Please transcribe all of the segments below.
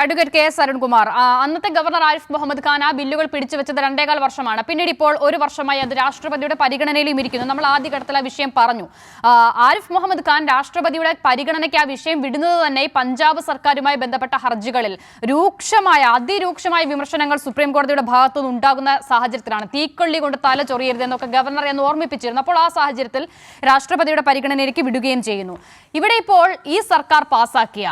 Advocate K S Arunkumar അന്നത്തെ governor Arif Muhammad Khan ആ ബില്ലുകൾ പിടിച്ചു വെച്ചത് രണ്ടേകാൽ വർഷമാണ്. പിന്നീട് ഇപ്പോൾ ഒരു വർഷമായി അത് രാഷ്ട്രപതിയുടെ പരിഗണനയിലും ഇരിക്കുന്നു. നമ്മൾ ആദ്യഘട്ടത്തിൽ ആ വിഷയം പറഞ്ഞു. ആരിഫ് മുഹമ്മദ് ഖാൻ രാഷ്ട്രപതിയുടെ പരിഗണനയ്ക്ക് ആ വിഷയം വിടുന്നത് തന്നെ പഞ്ചാബ് സർക്കാരുമായി ബന്ധപ്പെട്ട ഹർജികളിൽ. രൂക്ഷമായ അതിരൂക്ഷമായ വിമർശനങ്ങൾ സുപ്രീം കോടതിയുടെ ഭാഗത്തുനിന്ന് ഉണ്ടാകുന്ന സാഹചര്യത്തിലാണ്. തീക്കൊള്ളി കൊണ്ട് തല ചൊറിയരുതെന്നൊക്കെ ഗവർണർ എന്ന് ഓർമ്മിപ്പിച്ചിരുന്നു. അപ്പോൾ ആ സാഹചര്യത്തിൽ രാഷ്ട്രപതിയുടെ പരിഗണനയിലേക്ക് വിടുകയും ചെയ്യുന്നു. ഇവിടെ ഇപ്പോൾ ഈ സർക്കാർ പാസാക്കിയ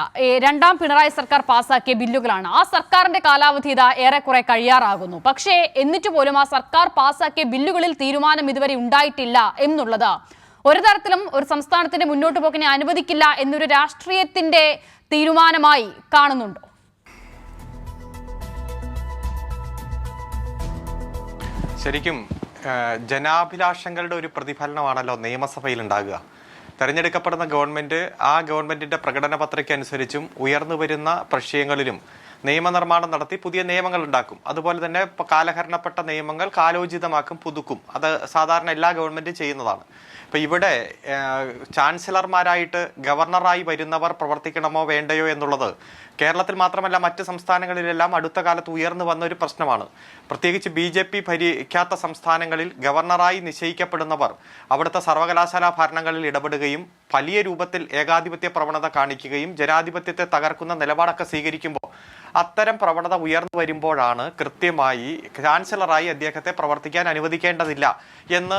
രണ്ടാം പിണറായി സർക്കാർ പാസാക്കിയ ബില്ലുകളാണ്. ആ സർക്കാരിന്റെ കാലാവധി ഇതാ ഏറെക്കുറെ കഴിയാറാകുന്നു. പക്ഷേ എന്നിട്ട് പോലും ആ സർക്കാർ പാസാക്കിയ ബില്ലുകളിൽ തീരുമാനം ഇതുവരെ ഉണ്ടായിട്ടില്ല എന്നുള്ളത്. ഒരു തരത്തിലും ഒരു സംസ്ഥാനത്തിന്റെ മുന്നോട്ട് പോക്കിനെ അനുവദിക്കില്ല എന്നൊരു രാഷ്ട്രീയത്തിന്റെ തീരുമാനമായി കാണുന്നുണ്ടോ. ശരിക്കും ജനാഭിലാഷങ്ങളുടെ ഒരു പ്രതിഫലനമാണല്ലോ നിയമസഭയിൽ ഉണ്ടാകുക. തെരഞ്ഞെടുക്കപ്പെടുന്ന ഗവൺമെന്റ് ആ ഗവൺമെന്റിന്റെ പ്രകടന പത്രിക അനുസരിച്ചും ഉയർന്നു വരുന്ന പ്രശ്യങ്ങളിലും നിയമനിർമ്മാണം നടത്തി പുതിയ നിയമങ്ങൾ ഉണ്ടാക്കും അതുപോലെ തന്നെ കാലഹരണപ്പെട്ട നിയമങ്ങൾ കാലോചിതമാക്കും പുതുക്കും. അത് സാധാരണ എല്ലാ ഗവൺമെന്റും ചെയ്യുന്നതാണ്. ഇപ്പൊ ഇവിടെ ചാൻസലർമാരായിട്ട് ഗവർണറായി വരുന്നവർ പ്രവർത്തിക്കണമോ വേണ്ടയോ എന്നുള്ളത് കേരളത്തിൽ മാത്രമല്ല മറ്റ് സംസ്ഥാനങ്ങളിലെല്ലാം അടുത്ത കാലത്ത് ഉയർന്നു വന്ന ഒരു പ്രശ്നമാണ്. പ്രത്യേകിച്ച് ബി ജെ പി ഭരിക്കാത്ത സംസ്ഥാനങ്ങളിൽ ഗവർണറായി നിശ്ചയിക്കപ്പെടുന്നവർ അവിടുത്തെ സർവകലാശാലാ ഭരണങ്ങളിൽ ഇടപെടുകയും വലിയ രൂപത്തിൽ ഏകാധിപത്യ പ്രവണത കാണിക്കുകയും ജനാധിപത്യത്തെ തകർക്കുന്ന നിലപാടൊക്കെ സ്വീകരിക്കുമ്പോൾ അത്തരം പ്രവണത ഉയർന്നു വരുമ്പോഴാണ് കൃത്യമായി ചാൻസലറായി അദ്ദേഹത്തെ പ്രവർത്തിക്കാൻ അനുവദിക്കേണ്ടതില്ല എന്ന്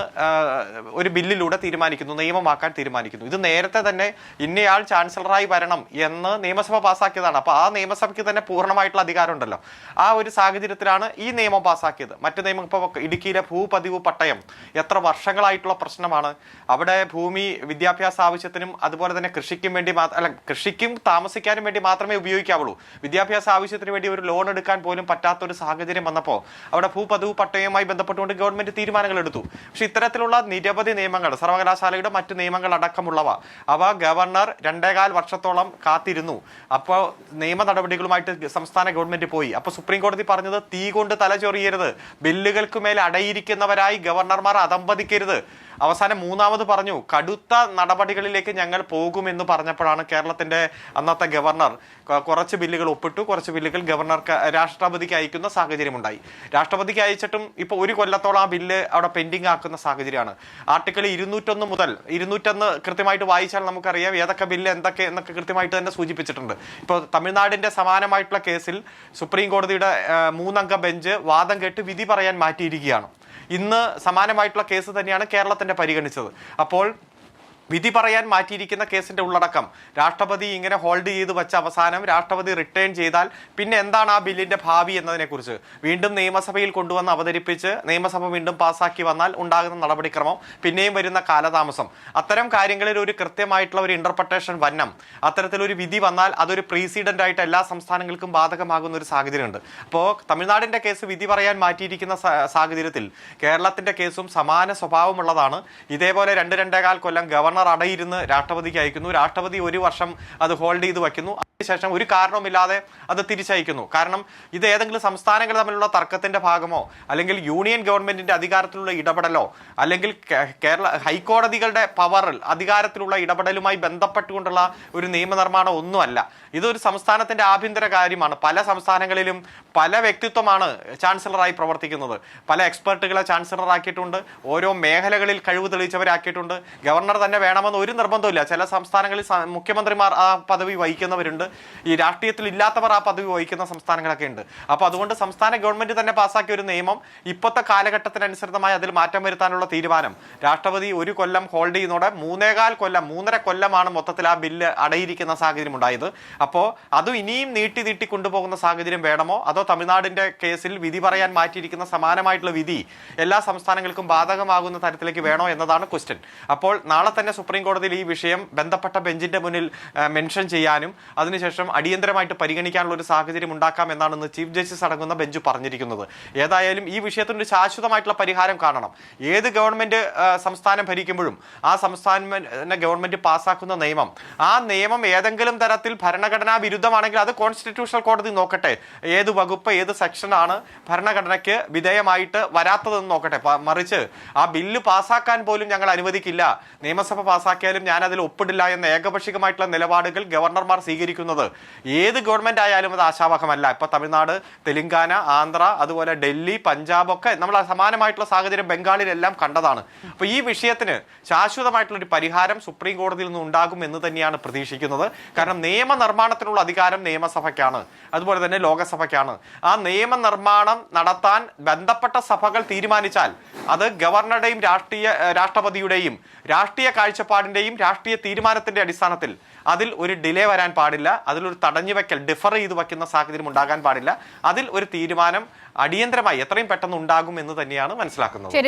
ഒരു ബില്ലിലൂടെ തീരുമാനിക്കുന്നു നിയമമാക്കാൻ തീരുമാനിക്കുന്നു. ഇത് നേരത്തെ തന്നെ ഇന്നയാൾ ചാൻസലറായി വരണം എന്ന് നിയമസഭ പാസ്സാക്കിയതാണ് അപ്പോൾ ആ നിയമസഭയ്ക്ക് തന്നെ പൂർണമായിട്ടുള്ള അധികാരമുണ്ടല്ലോ. ആ ഒരു സാഹചര്യത്തിലാണ് ഈ നിയമം പാസ്സാക്കിയത് മറ്റു നിയമം ഇപ്പോൾ ഇടുക്കിയിലെ ഭൂപതിവ് പട്ടയം എത്ര വർഷങ്ങളായിട്ടുള്ള പ്രശ്നമാണ്. അവിടെ ഭൂമി വിദ്യാഭ്യാസ ആവശ്യത്തിനും അതുപോലെ തന്നെ കൃഷിക്കും വേണ്ടി അല്ല കൃഷിക്കും താമസിക്കാനും വേണ്ടി മാത്രമേ ഉപയോഗിക്കാവുള്ളൂ. വിദ്യാഭ്യാസ ആവശ്യത്തിന് വേണ്ടി ഒരു ലോൺ എടുക്കാൻ പോലും പറ്റാത്ത ഒരു സാഹചര്യം വന്നപ്പോൾ അവിടെ ഭൂപതിവ് പട്ടയവുമായി ബന്ധപ്പെട്ടുകൊണ്ട് ഗവൺമെന്റ് തീരുമാനങ്ങൾ എടുത്തു. പക്ഷെ ഇത്തരത്തിലുള്ള നിരവധി നിയമങ്ങൾ സർവകലാശാലയുടെ മറ്റു നിയമങ്ങൾ അടക്കമുള്ളവ അവ ഗവർണർ രണ്ടേകാൽ വർഷത്തോളം കാത്തിരുന്നു. അപ്പോൾ നിയമ നടപടികളുമായിട്ട് സംസ്ഥാന ഗവൺമെന്റ് പോയി. അപ്പോൾ സുപ്രീം കോടതി പറഞ്ഞത് തീ കൊണ്ട് തലചൊറിയരുത് ബില്ലുകൾക്ക് മേൽ അടയിരിക്കുന്നവരായി ഗവർണർമാർ അതമ്പതിക്കരുത്. അവസാനം മൂന്നാമത് പറഞ്ഞു കടുത്ത നടപടികളിലേക്ക് ഞങ്ങൾ പോകുമെന്ന് പറഞ്ഞപ്പോഴാണ് കേരളത്തിന്റെ അന്നത്തെ ഗവർണർ കുറച്ച് ബില്ലുകൾ ഒപ്പിട്ടു കുറച്ച് ബില്ലുകൾ ഗവർണർക്ക് രാഷ്ട്രപതിക്ക് അയക്കുന്ന സാഹചര്യമുണ്ടായി. രാഷ്ട്രപതിക്ക് അയച്ചിട്ടും ഇപ്പോൾ ഒരു കൊല്ലത്തോളം ആ ബില്ല് അവിടെ പെൻഡിങ് ആക്കുന്ന സാഹചര്യമാണ്. ആർട്ടിക്കിൾ ഇരുന്നൂറ്റൊന്ന് മുതൽ ഇരുന്നൂറ്റൊന്ന് കൃത്യമായിട്ട് വായിച്ചാൽ നമുക്കറിയാം ഏതൊക്കെ ബില്ല് എന്തൊക്കെ എന്നൊക്കെ കൃത്യമായിട്ട് തന്നെ സൂചിപ്പിച്ചിട്ടുണ്ട്. ഇപ്പോൾ തമിഴ്നാടിന്റെ സമാനമായിട്ടുള്ള കേസിൽ സുപ്രീം കോടതിയുടെ മൂന്നംഗ ബെഞ്ച് വാദം കേട്ട് വിധി പറയാൻ മാറ്റിയിരിക്കുകയാണ്. ഇന്ന് സമാനമായിട്ടുള്ള കേസ് തന്നെയാണ് കേരളത്തിന്റെ പരിഗണിച്ചത്. അപ്പോൾ വിധി പറയാൻ മാറ്റിയിരിക്കുന്ന കേസിന്റെ ഉള്ളടക്കം. രാഷ്ട്രപതി ഇങ്ങനെ ഹോൾഡ് ചെയ്ത് വെച്ച അവസാനം രാഷ്ട്രപതി റിട്ടേൺ ചെയ്താൽ പിന്നെ എന്താണ് ആ ബില്ലിന്റെ ഭാവി എന്നതിനെക്കുറിച്ച്? വീണ്ടും നിയമസഭയിൽ കൊണ്ടുവന്ന് അവതരിപ്പിച്ച് നിയമസഭ വീണ്ടും പാസാക്കി വന്നാൽ ഉണ്ടാകുന്ന നടപടിക്രമം പിന്നെയും വരുന്ന കാലതാമസം. അത്തരം കാര്യങ്ങളിൽ ഒരു കൃത്യമായിട്ടുള്ള ഒരു ഇന്റർപ്രട്ടേഷൻ വന്നം. അത്തരത്തിലൊരു വിധി വന്നാൽ അതൊരു പ്രീസിഡന്റ് ആയിട്ട് എല്ലാ സംസ്ഥാനങ്ങൾക്കും ബാധകമാകുന്ന ഒരു സാഹചര്യമുണ്ട്. അപ്പോൾ തമിഴ്നാടിന്റെ കേസ് വിധി പറയാൻ മാറ്റിയിരിക്കുന്ന സാഹചര്യത്തിൽ കേരളത്തിന്റെ കേസും സമാന സ്വഭാവമുള്ളതാണ്. ഇതേപോലെ രണ്ട് രണ്ടേകാൽ കൊല്ലം ഗവർണർ അടയിരുന്ന് രാഷ്ട്രപതിക്ക് അയക്കുന്നു. രാഷ്ട്രപതി ഒരു വർഷം അത് ഹോൾഡ് ചെയ്ത് വയ്ക്കുന്നു. അതിനുശേഷം ഒരു കാരണവുമില്ലാതെ അത് തിരിച്ചയക്കുന്നു. കാരണം ഇത് ഏതെങ്കിലും സംസ്ഥാനങ്ങൾ തമ്മിലുള്ള തർക്കത്തിന്റെ ഭാഗമോ അല്ലെങ്കിൽ യൂണിയൻ ഗവൺമെന്റിന്റെ അധികാരത്തിലുള്ള ഇടപെടലോ അല്ലെങ്കിൽ കേരള ഹൈക്കോടതികളുടെ പവറിൽ അധികാരത്തിലുള്ള ഇടപെടലുമായി ബന്ധപ്പെട്ടുകൊണ്ടുള്ള ഒരു നിയമനിർമ്മാണം ഒന്നുമല്ല. ഇതൊരു സംസ്ഥാനത്തിന്റെ ആഭ്യന്തര കാര്യമാണ്. പല സംസ്ഥാനങ്ങളിലും പല വ്യക്തിത്വമാണ് ചാൻസലറായി പ്രവർത്തിക്കുന്നത്. പല എക്സ്പെർട്ടുകളെ ചാൻസലർ ആക്കിയിട്ടുണ്ട് ഓരോ മേഖലകളിൽ കഴിവ് തെളിയിച്ചവരാക്കിയിട്ടുണ്ട്. ഗവർണർ തന്നെ വേണമെന്ന് ഒരു നിർബന്ധമില്ല ചില സംസ്ഥാനങ്ങളിൽ മുഖ്യമന്ത്രിമാർ ആ പദവി വഹിക്കുന്നവരുണ്ട്. ഈ രാഷ്ട്രീയത്തിൽ ഇല്ലാത്തവർ ആ പദവി വഹിക്കുന്ന സംസ്ഥാനങ്ങളൊക്കെ ഉണ്ട്. അപ്പോൾ അതുകൊണ്ട് സംസ്ഥാന ഗവൺമെന്റ് തന്നെ പാസ്സാക്കിയ ഒരു നിയമം ഇപ്പോഴത്തെ കാലഘട്ടത്തിനനുസൃതമായി അതിൽ മാറ്റം വരുത്താനുള്ള തീരുമാനം. രാഷ്ട്രപതി ഒരു കൊല്ലം ഹോൾഡ് ചെയ്യുന്നതോടെ മൂന്നേകാൽ കൊല്ലം മൂന്നര കൊല്ലമാണ് മൊത്തത്തിൽ ആ ബില്ല് അടയിരിക്കുന്ന സാഹചര്യം ഉണ്ടായത്. അപ്പോൾ അത് ഇനിയും നീട്ടി നീട്ടി കൊണ്ടുപോകുന്ന സാഹചര്യം വേണമോ? അതോ തമിഴ്നാടിന്റെ കേസിൽ വിധി പറയാൻ മാറ്റിയിരിക്കുന്ന സമാനമായിട്ടുള്ള വിധി എല്ലാ സംസ്ഥാനങ്ങൾക്കും ബാധകമാകുന്ന തരത്തിലേക്ക് വേണോ എന്നതാണ് ക്വസ്റ്റ്യൻ അപ്പോൾ നാളെ തന്നെ സുപ്രീം കോടതിയിൽ ഈ വിഷയം ബന്ധപ്പെട്ട ബെഞ്ചിന്റെ മുന്നിൽ മെൻഷൻ ചെയ്യാനും അതിനുശേഷം അടിയന്തരമായിട്ട് പരിഗണിക്കാനുള്ള ഒരു സാഹചര്യം ഉണ്ടാക്കാം എന്നാണ് ഇന്ന് ചീഫ് ജസ്റ്റിസ് അടങ്ങുന്ന ബെഞ്ച് പറഞ്ഞിരിക്കുന്നത്. ഏതായാലും ഈ വിഷയത്തിന് ഒരു ശാശ്വതമായിട്ടുള്ള പരിഹാരം കാണണം. ഏത് ഗവൺമെന്റ് സംസ്ഥാനം ഭരിക്കുമ്പോഴും ആ സംസ്ഥാന ഗവൺമെന്റ് പാസ്സാക്കുന്ന നിയമം ആ നിയമം ഏതെങ്കിലും തരത്തിൽ ഭരണഘടനാ വിരുദ്ധമാണെങ്കിൽ അത് കോൺസ്റ്റിറ്റ്യൂഷണൽ കോടതി നോക്കട്ടെ. ഏത് വകുപ്പ് ഏത് സെക്ഷനാണ് ഭരണഘടനയ്ക്ക് വിധേയമായിട്ട് വരാത്തതെന്ന് നോക്കട്ടെ. മറിച്ച് ആ ബില്ല് പാസ്സാക്കാൻ പോലും ഞങ്ങൾ അനുവദിക്കില്ല. നിയമസഭ പാസ്സാക്കിയാലും ഞാൻ അതിൽ ഒപ്പിടില്ല എന്ന ഏകപക്ഷികമായിട്ടുള്ള നിലപാടുകൾ ഗവർണർമാർ സ്വീകരിക്കുന്നു. പ്രതീക്ഷിക്കുന്നത് ഏത് ഗവൺമെന്റ് ആയാലും അത് ആശാവഹമല്ല. ഇപ്പോൾ തമിഴ്നാട് തെലുങ്കാന ആന്ധ്ര അതുപോലെ ഡൽഹി പഞ്ചാബ് ഒക്കെ നമ്മൾ സമാനമായിട്ടുള്ള സാഹചര്യം ബംഗാളിലെല്ലാം കണ്ടതാണ്. അപ്പോൾ ഈ വിഷയത്തിന് ശാശ്വതമായിട്ടുള്ളൊരു പരിഹാരം സുപ്രീം കോടതിയിൽ നിന്ന് ഉണ്ടാകും എന്ന് തന്നെയാണ് പ്രതീക്ഷിക്കുന്നത്. കാരണം നിയമനിർമ്മാണത്തിനുള്ള അധികാരം നിയമസഭയ്ക്കാണ്. അതുപോലെ തന്നെ ലോകസഭയ്ക്കാണ്. ആ നിയമനിർമ്മാണം നടത്താൻ ബന്ധപ്പെട്ട സഭകൾ തീരുമാനിച്ചാൽ അത് ഗവർണറുടെയും രാഷ്ട്രീയ രാഷ്ട്രപതിയുടെയും രാഷ്ട്രീയ കാഴ്ചപ്പാടിന്റെയും രാഷ്ട്രീയ തീരുമാനത്തിന്റെ അടിസ്ഥാനത്തിൽ അതിൽ ഒരു ഡിലേ വരാൻ പാടില്ല. അതിലൊരു തടഞ്ഞു വെക്കൽ ഡിഫർ ചെയ്ത് വയ്ക്കുന്ന സാഹചര്യം ഉണ്ടാകാൻ പാടില്ല. അതിൽ ഒരു തീരുമാനം അടിയന്തരമായി എത്രയും പെട്ടെന്ന് ഉണ്ടാകും എന്ന് തന്നെയാണ് മനസ്സിലാക്കുന്നത്.